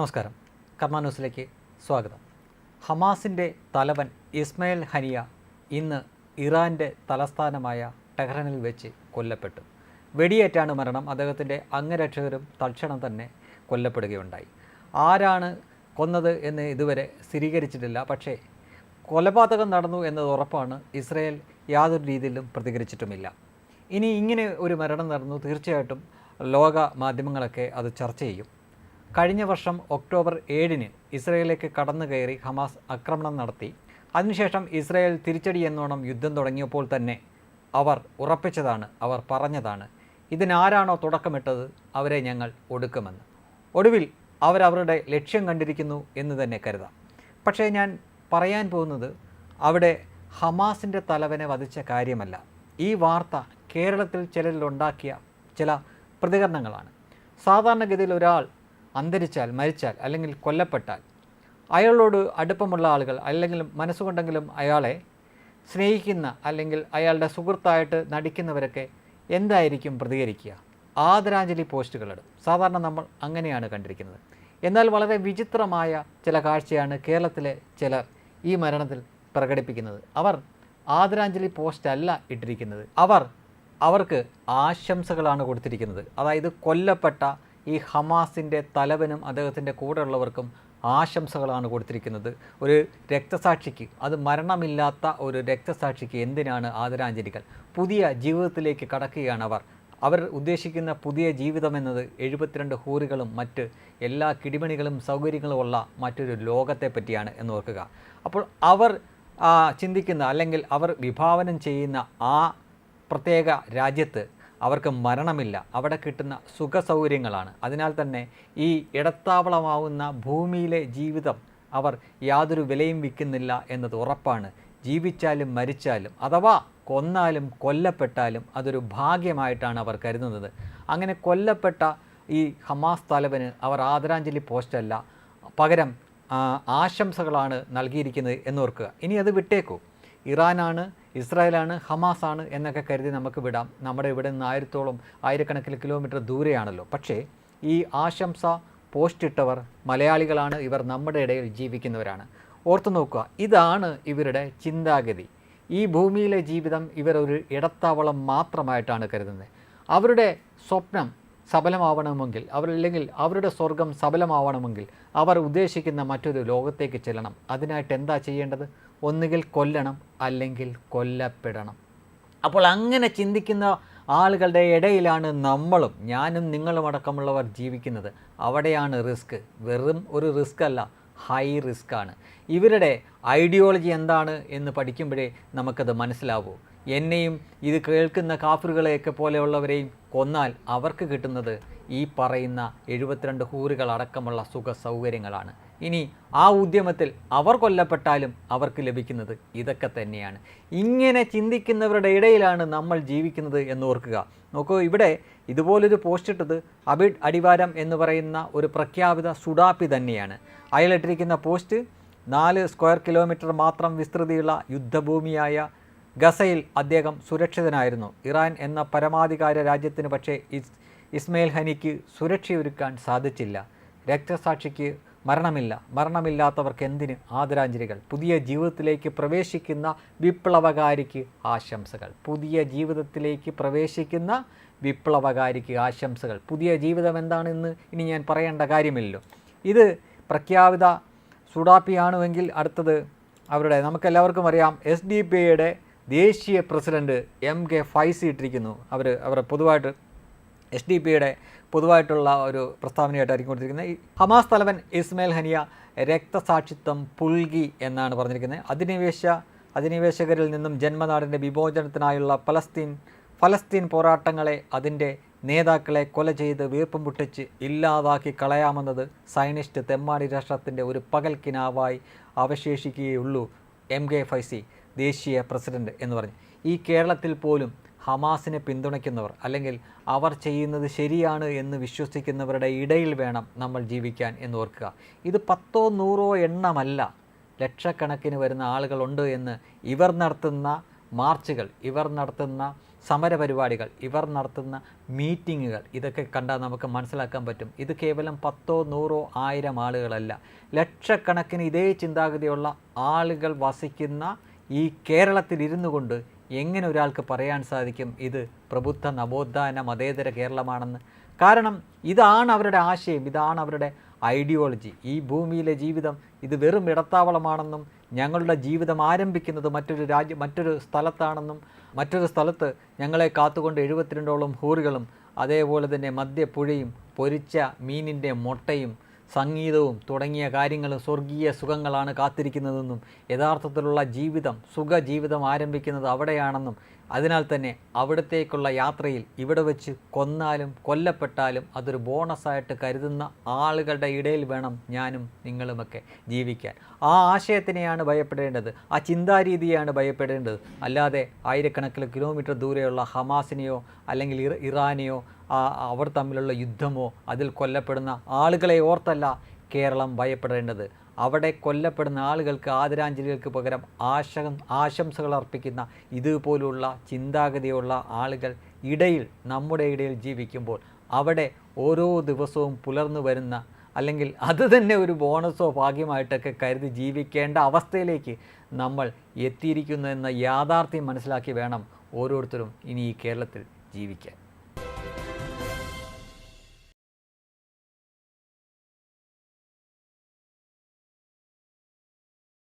നമസ്കാരം. കർമ്മ ന്യൂസിലേക്ക് സ്വാഗതം. ഹമാസിന്റെ തലവൻ ഇസ്മയിൽ ഹനിയ ഇന്ന് ഇറാന്റെ തലസ്ഥാനമായ ടെഹ്റനിൽ വെച്ച് കൊല്ലപ്പെട്ടു. വെടിയേറ്റാണ് മരണം. അദ്ദേഹത്തിന്റെ അംഗരക്ഷകരും തൽക്ഷണം തന്നെ കൊല്ലപ്പെടുകയുണ്ടായി. ആരാണ് കൊന്നത് എന്ന് ഇതുവരെ സ്ഥിരീകരിച്ചിട്ടില്ല. പക്ഷേ കൊലപാതകം നടന്നു എന്നത് ഉറപ്പാണ്. ഇസ്രയേൽ യാതൊരു രീതിയിലും പ്രതികരിച്ചിട്ടുമില്ല. ഇനി ഇങ്ങനെ ഒരു മരണം നടന്നു തീർച്ചയായിട്ടും ലോക മാധ്യമങ്ങളൊക്കെ അത് ചർച്ച ചെയ്യും. കഴിഞ്ഞ വർഷം ഒക്ടോബർ ഏഴിന് ഇസ്രയേലിലേക്ക് കടന്നു കയറി ഹമാസ് ആക്രമണം നടത്തി. അതിനുശേഷം ഇസ്രയേൽ തിരിച്ചടി എന്നോണം യുദ്ധം തുടങ്ങിയപ്പോൾ തന്നെ അവർ ഉറപ്പിച്ചതാണ് അവർ പറഞ്ഞതാണ് ഇതിനാരാണോ തുടക്കമിട്ടത് അവരെ ഞങ്ങൾ ഒടുക്കുമെന്ന്. ഒടുവിൽ അവരവരുടെ ലക്ഷ്യം കണ്ടിരിക്കുന്നു എന്ന് തന്നെ കരുതാം. പക്ഷേ ഞാൻ പറയാൻ പോകുന്നത് അവിടെ ഹമാസിന്റെ തലവനെ വധിച്ച കാര്യമല്ല. ഈ വാർത്ത കേരളത്തിൽ ചിലരിലുണ്ടാക്കിയ ചില പ്രതികരണങ്ങളാണ്. സാധാരണഗതിയിൽ ഒരാൾ അന്തരിച്ചാൽ മരിച്ചാൽ അല്ലെങ്കിൽ കൊല്ലപ്പെട്ടാൽ. അയാളോട് അടുപ്പമുള്ള ആളുകൾ അല്ലെങ്കിൽ മനസ്സുകൊണ്ടെങ്കിലും അയാളെ സ്നേഹിക്കുന്ന അല്ലെങ്കിൽ അയാളുടെ സുഹൃത്തായിട്ട് നടിക്കുന്നവരൊക്കെ എന്തായിരിക്കും പ്രതികരിക്കുക? ആദരാഞ്ജലി പോസ്റ്റുകളിടും. സാധാരണ നമ്മൾ അങ്ങനെയാണ് കണ്ടിരിക്കുന്നത്. എന്നാൽ വളരെ വിചിത്രമായ ചില കാഴ്ചയാണ് കേരളത്തിലെ ചിലർ ഈ മരണത്തിൽ പ്രകടിപ്പിക്കുന്നത്. അവർ ആദരാഞ്ജലി പോസ്റ്റ് അല്ല ഇട്ടിരിക്കുന്നത്. അവർ അവർക്ക് ആശംസകളാണ് കൊടുത്തിരിക്കുന്നത്. അതായത് കൊല്ലപ്പെട്ട ഈ ഹമാസിന്റെ തലവനും അദ്ദേഹത്തിന്റെ കൂടെയുള്ളവർക്കും ആശംസകളാണ് കൊടുത്തിരിക്കുന്നത്. ഒരു രക്തസാക്ഷിക്ക് അത് മരണമില്ലാത്ത ഒരു രക്തസാക്ഷിക്ക് എന്തിനാണ് ആദരാഞ്ജലികൾ? പുതിയ ജീവിതത്തിലേക്ക് കടക്കുകയാണ് അവർ. അവർ ഉദ്ദേശിക്കുന്ന പുതിയ ജീവിതം എന്നത് എഴുപത്തിരണ്ട് ഹൂറികളും മറ്റ് എല്ലാ കിടിമണികളും സൗകര്യങ്ങളുമുള്ള മറ്റൊരു ലോകത്തെ പറ്റിയാണ് എന്ന് ഓർക്കുക അപ്പോൾ അവർ ചിന്തിക്കുന്ന അല്ലെങ്കിൽ അവർ വിഭാവനം ചെയ്യുന്ന ആ പ്രത്യേക രാജ്യത്ത് അവർക്ക് മരണമില്ല. അവിടെ കിട്ടുന്ന സുഖ സൗകര്യങ്ങളാണ് അതിനാൽ തന്നെ ഈ ഇടത്താവളമാവുന്ന ഭൂമിയിലെ ജീവിതം അവർ യാതൊരു വിലയും വിൽക്കുന്നില്ല എന്നത് ഉറപ്പാണ്. ജീവിച്ചാലും മരിച്ചാലും അഥവാ കൊന്നാലും കൊല്ലപ്പെട്ടാലും അതൊരു ഭാഗ്യമായിട്ടാണ് അവർ കരുതുന്നത്. അങ്ങനെ കൊല്ലപ്പെട്ട ഈ ഹമാസ് തലവന് അവർ ആദരാഞ്ജലി പോസ്റ്റല്ല പകരം ആശംസകളാണ് നൽകിയിരിക്കുന്നത് എന്നോർക്കുക. ഇനി അത് വിട്ടേക്കൂ. ഇറാനാണ് ഇസ്രായേലാണ് ഹമാസാണ് എന്നൊക്കെ കരുതി നമുക്ക് വിടാം. നമ്മുടെ ഇവിടെ നിന്ന് ആയിരത്തോളം ആയിരക്കണക്കിന് കിലോമീറ്റർ ദൂരെയാണല്ലോ. പക്ഷേ ഈ ആശംസ പോസ്റ്റിട്ടവർ മലയാളികളാണ്. ഇവർ നമ്മുടെ ഇടയിൽ ജീവിക്കുന്നവരാണ്. ഓർത്തു നോക്കുക ഇതാണ് ഇവരുടെ ചിന്താഗതി. ഈ ഭൂമിയിലെ ജീവിതം ഇവർ ഒരു ഇടത്താവളം മാത്രമായിട്ടാണ് കരുതുന്നത്. അവരുടെ സ്വപ്നം സഫലമാവണമെങ്കിൽ അവരല്ലെങ്കിൽ അവരുടെ സ്വർഗം സബലമാവണമെങ്കിൽ അവർ ഉദ്ദേശിക്കുന്ന മറ്റൊരു ലോകത്തേക്ക് ചെല്ലണം. അതിനായിട്ട് എന്താ ചെയ്യേണ്ടത്? ഒന്നുകിൽ കൊല്ലണം അല്ലെങ്കിൽ കൊല്ലപ്പെടണം. അപ്പോൾ അങ്ങനെ ചിന്തിക്കുന്ന ആളുകളുടെ ഇടയിലാണ് നമ്മളും ഞാനും നിങ്ങളും അടക്കമുള്ളവർ ജീവിക്കുന്നത്. അവിടെയാണ് റിസ്ക്. വെറും ഒരു റിസ്ക് അല്ല ഹൈ റിസ്ക് ആണ്. ഇവരുടെ ഐഡിയോളജി എന്താണ് എന്ന് പഠിക്കുമ്പോഴേ നമുക്കത് മനസ്സിലാവൂ. എന്നെയും ഇത് കേൾക്കുന്ന കാഫറുകളെയൊക്കെ പോലെയുള്ളവരെയും കൊന്നാൽ അവർക്ക് കിട്ടുന്നത് ഈ പറയുന്ന എഴുപത്തിരണ്ട് ഹൂറുകൾ അടക്കമുള്ള സുഖ സൗകര്യങ്ങളാണ് ഇനി ആ ഉദ്യമത്തിൽ അവർ കൊല്ലപ്പെട്ടാലും അവർക്ക് ലഭിക്കുന്നത് ഇതൊക്കെ തന്നെയാണ്. ഇങ്ങനെ ചിന്തിക്കുന്നവരുടെ ഇടയിലാണ് നമ്മൾ ജീവിക്കുന്നത് എന്ന് ഓർക്കുക. നോക്കൂ ഇവിടെ ഇതുപോലൊരു പോസ്റ്റിട്ടത് അബിഡ് അടിവാരം എന്ന് പറയുന്ന ഒരു പ്രഖ്യാപിത സുഡാപ്പി തന്നെയാണ്. അയാളിട്ടിരിക്കുന്ന പോസ്റ്റ് നാല് സ്ക്വയർ കിലോമീറ്റർ മാത്രം വിസ്തൃതിയുള്ള യുദ്ധഭൂമിയായ ഗസയിൽ അദ്ദേഹം സുരക്ഷിതനായിരുന്നു. ഇറാൻ എന്ന പരമാധികാര രാജ്യത്തിന് പക്ഷേ ഇസ് ഇസ്മയിൽ ഹനിക്ക് സുരക്ഷയൊരുക്കാൻ സാധിച്ചില്ല. രക്തസാക്ഷിക്ക് മരണമില്ല. മരണമില്ലാത്തവർക്ക് എന്തിന് ആദരാഞ്ജലികൾ? പുതിയ ജീവിതത്തിലേക്ക് പ്രവേശിക്കുന്ന വിപ്ലവകാരിക്ക് ആശംസകൾ. പുതിയ ജീവിതത്തിലേക്ക് പ്രവേശിക്കുന്ന വിപ്ലവകാരിക്ക് ആശംസകൾ. പുതിയ ജീവിതം എന്താണെന്ന് ഇനി ഞാൻ പറയേണ്ട കാര്യമില്ലല്ലോ. ഇത് പ്രഖ്യാപിത സുഡാപ്പിയാണുവെങ്കിൽ അടുത്തത് അവരുടെ നമുക്കെല്ലാവർക്കും അറിയാം എസ് ഡി പി ഐയുടെ ദേശീയ പ്രസിഡന്റ് എം കെ ഫൈസി ഇട്ടിരിക്കുന്നു. അവർ അവർ പൊതുവായിട്ട് എസ് ഡി പിയുടെ പൊതുവായിട്ടുള്ള ഒരു പ്രസ്താവനയായിട്ടായിരിക്കും കൊടുത്തിരിക്കുന്നത്. ഹമാസ് തലവൻ ഇസ്മയിൽ ഹനിയ രക്തസാക്ഷിത്വം പുൽകി എന്നാണ് പറഞ്ഞിരിക്കുന്നത്. അധിനിവേശ അധിനിവേശകരിൽ നിന്നും ജന്മനാടിന്റെ വിമോചനത്തിനായുള്ള പലസ്തീൻ ഫലസ്തീൻ പോരാട്ടങ്ങളെ അതിന്റെ നേതാക്കളെ കൊല ചെയ്ത് വീർപ്പം പൊട്ടിച്ച് ഇല്ലാതാക്കി കളയാമെന്നത് സൈനിസ്റ്റ് തെമ്മാടി രാഷ്ട്രത്തിന്റെ ഒരു പകൽക്കിനാവായി അവശേഷിക്കുകയുള്ളൂ എം കെ ഫൈസി. ദേശീയ പ്രസിഡന്റ് എന്ന് പറഞ്ഞു. ഈ കേരളത്തിൽ പോലും ഹമാസിനെ പിന്തുണയ്ക്കുന്നവർ അല്ലെങ്കിൽ അവർ ചെയ്യുന്നത് ശരിയാണ് എന്ന് വിശ്വസിക്കുന്നവരുടെ ഇടയിൽ വേണം നമ്മൾ ജീവിക്കാൻ എന്ന് ഓർക്കുക. ഇത് പത്തോ നൂറോ എണ്ണമല്ല. ലക്ഷക്കണക്കിന് വരുന്ന ആളുകളുണ്ട് എന്ന് ഇവർ നടത്തുന്ന മാർച്ചുകൾ ഇവർ നടത്തുന്ന സമരപരിപാടികൾ ഇവർ നടത്തുന്ന മീറ്റിങ്ങുകൾ ഇതൊക്കെ കണ്ടാൽ നമുക്ക് മനസ്സിലാക്കാൻ പറ്റും. ഇത് കേവലം പത്തോ നൂറോ ആയിരം ആളുകളല്ല. ലക്ഷക്കണക്കിന് ഇതേ ചിന്താഗതിയുള്ള ആളുകൾ വസിക്കുന്ന ഈ കേരളത്തിൽ ഇരുന്നു കൊണ്ട് എങ്ങനെ ഒരാൾക്ക് പറയാൻ സാധിക്കും? ഇത് പ്രബുദ്ധ നവോത്ഥാന മതേതര കേരളമാണെന്ന്. കാരണം ഇതാണ് അവരുടെ ആശയം ഇതാണ് അവരുടെ ഐഡിയോളജി. ഈ ഭൂമിയിലെ ജീവിതം ഇത് വെറും ഇടത്താവളമാണെന്നും ഞങ്ങളുടെ ജീവിതം ആരംഭിക്കുന്നത് മറ്റൊരു രാജ്യം മറ്റൊരു സ്ഥലത്താണെന്നും മറ്റൊരു സ്ഥലത്ത് ഞങ്ങളെ കാത്തുകൊണ്ട് എഴുപത്തിരണ്ടോളം ഹൂറുകളും അതേപോലെ തന്നെ മദ്യപ്പുഴയും പൊരിച്ച മീനിന്റെ മുട്ടയും സംഗീതവും തുടങ്ങിയ കാര്യങ്ങളും സ്വർഗീയ സുഖങ്ങളാണ് കാത്തിരിക്കുന്നതെന്നും യഥാർത്ഥത്തിലുള്ള ജീവിതം സുഖ ജീവിതം ആരംഭിക്കുന്നത് അവിടെയാണെന്നും അതിനാൽ തന്നെ അവിടത്തേക്കുള്ള യാത്രയിൽ ഇവിടെ വെച്ച് കൊന്നാലും കൊല്ലപ്പെട്ടാലും അതൊരു ബോണസായിട്ട് കരുതുന്ന ആളുകളുടെ ഇടയിൽ വേണം ഞാനും നിങ്ങളുമൊക്കെ ജീവിക്കാൻ. ആ ആശയത്തിനെയാണ് ഭയപ്പെടേണ്ടത്. ആ ചിന്താരീതിയാണ് ഭയപ്പെടേണ്ടത്. അല്ലാതെ ആയിരക്കണക്കിന് കിലോമീറ്റർ ദൂരെയുള്ള ഹമാസിനെയോ അല്ലെങ്കിൽ ഇറ- ഇറാനെയോ അവർ തമ്മിലുള്ള യുദ്ധമോ അതിൽ കൊല്ലപ്പെടുന്ന ആളുകളെ ഓർത്തല്ല കേരളം ഭയപ്പെടേണ്ടത്. അവിടെ കൊല്ലപ്പെടുന്ന ആളുകൾക്ക് ആദരാഞ്ജലികൾക്ക് പകരം ആശ ആശംസകൾ അർപ്പിക്കുന്ന ഇതുപോലുള്ള ചിന്താഗതിയുള്ള ആളുകൾ ഇടയിൽ നമ്മുടെ ഇടയിൽ ജീവിക്കുമ്പോൾ അവിടെ ഓരോ ദിവസവും പുലർന്നു വരുന്ന അല്ലെങ്കിൽ അത് തന്നെ ഒരു ബോണസോ ഭാഗ്യമായിട്ടൊക്കെ കരുതി ജീവിക്കേണ്ട അവസ്ഥയിലേക്ക് നമ്മൾ എത്തിയിരിക്കുന്നു എന്ന യാഥാർത്ഥ്യം മനസ്സിലാക്കി വേണം ഓരോരുത്തരും ഇനി ഈ കേരളത്തിൽ ജീവിക്കാൻ.